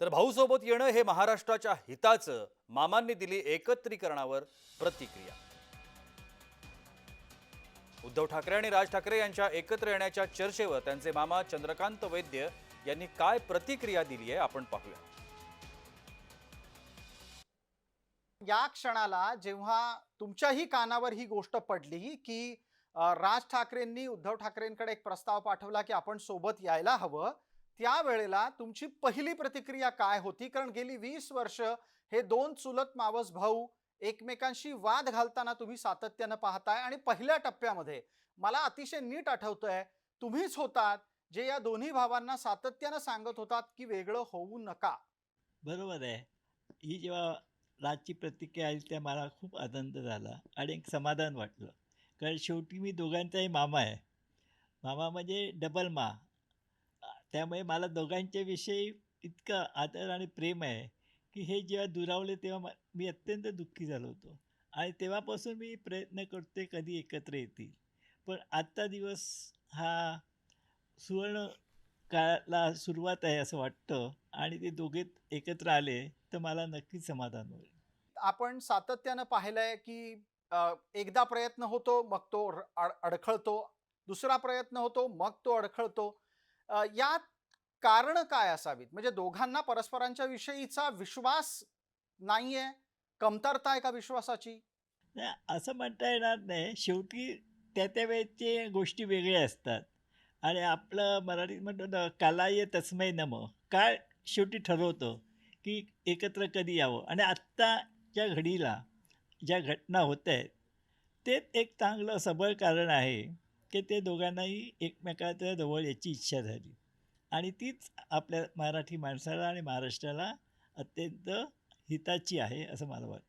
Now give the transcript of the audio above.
तर भाऊसोबत येणं हे महाराष्ट्राच्या हिताचं. मामांनी दिली एकत्रीकरणावर प्रतिक्रिया. उद्धव ठाकरे आणि राज ठाकरे यांच्या एकत्र येण्याच्या चर्चेवर त्यांचे मामा चंद्रकांत वैद्य यांनी काय प्रतिक्रिया दिली आहे आपण पाहूया. या क्षणाला जेव्हा तुमच्याही कानावर ही गोष्ट पडली की राज ठाकरेंनी उद्धव ठाकरेंकडे एक प्रस्ताव पाठवला की आपण सोबत यायला हवं त्यावेळेला तुमची पहिली प्रतिक्रिया काय होती? कारण गेली वीस वर्ष हे दोन चुलत मावस भाऊ एकमेकांशी वाद घालताना तुम्ही सातत्यानं पाहताय आणि पहिल्या टप्प्यामध्ये मला अतिशय नीट आठवतंय तुम्हीच होतात जे या दोन्ही भावांना सातत्यानं सांगत होतात की वेगळं होऊ नका. बरोबर आहे. ही जेव्हा राजची प्रतिक्रिया आली त्या मला खूप आनंद झाला आणि एक समाधान वाटलं. कारण शेवटी मी दोघांचाही मामा आहे. मामा म्हणजे डबल मा त्यामुळे मला दोघांच्या विषयी इतकं आदर आणि प्रेम आहे की हे जेव्हा दुरावले तेव्हा मी अत्यंत दुःखी झालो होतो. आणि तेव्हापासून मी प्रयत्न करते कधी एकत्र येतील. पण आजचा दिवस हा सुवर्ण काळाला सुरुवात आहे असं वाटतं आणि ते दोघे एकत्र आले तर मला नक्कीच समाधान होईल. आपण सातत्यानं पाहिलंय की एकदा प्रयत्न होतो मग तो र- अड- अडखळतो. दुसरा प्रयत्न होतो मग तो अडखळतो. यात कारण काय असावीत? म्हणजे दोघांना परस्परांच्या विषयीचा विश्वास नाहीये? कमतरता आहे का विश्वासाची? नाही असं म्हणता येणार नाही. शेवटी त्या त्या वेळेचे गोष्टी वेगळ्या असतात. आणि आपलं मराठीत म्हणतो ना कालाय तस्मै नम. काय शेवटी ठरवतं? की एकत्र कधी यावं? आणि आत्ताच्या घडीला ज्या घटना होत आहेत ते एक चांगलं सबळ कारण आहे. की ते दोघांनाही एकमेकाच्या जवळ याची इच्छा झाली. आणि तीच आपल्या मराठी माणसाला आणि महाराष्ट्राला अत्यंत हिताची आहे असं मला वाटतं.